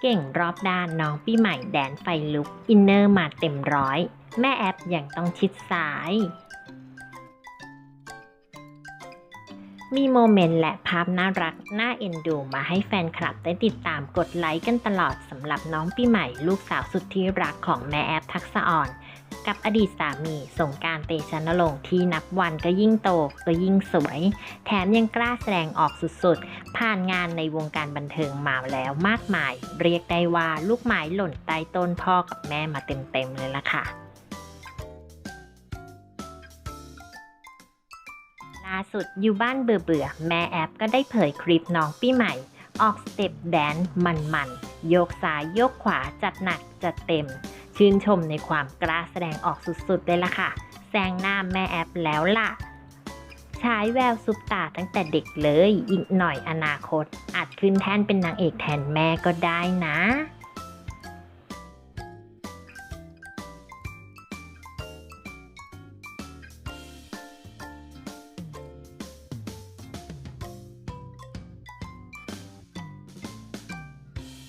เก่งรอบด้านน้องปีใหม่แดนไฟลุก อินเนอร์มาเต็มร้อย แม่แอปยังต้องชิดซ้าย มีโมเมนต์และภาพน่ารัก น่าเอ็นดูมาให้แฟนคลับได้ติดตามกดไลค์กันตลอดสำหรับน้องปีใหม่ลูกสาวสุดที่รักของแม่แอปทักษะอ่อน กับอดีตสามีสงการเตชะนรงค์ที่นับวันก็ยิ่งโตก็ยิ่งสวย แถมยังกล้าแสดงออกสุดๆ ผ่านงานในวงการบันเทิงมาแล้วมากมาย เรียกได้ว่าลูกไม้หล่นใต้ต้นพ่อกับแม่มาเต็มๆเลยล่ะค่ะล่าสุดอยู่บ้านเบื่อๆแม่แอปก็ได้เผยคลิปน้องปีใหม่ ออกสเต็ปแดนมันๆโยกซ้ายโยกขวาจัดหนักจัดเต็ม ชื่นชมในความกล้าแสดงออกสุดๆเลยล่ะค่ะ แซงหน้าแม่แอปแล้วล่ะฉายแววซุปตาตั้งแต่เด็กเลย อีกหน่อยอนาคต อาจขึ้นแท่นเป็นนางเอกแทนแม่ก็ได้นะ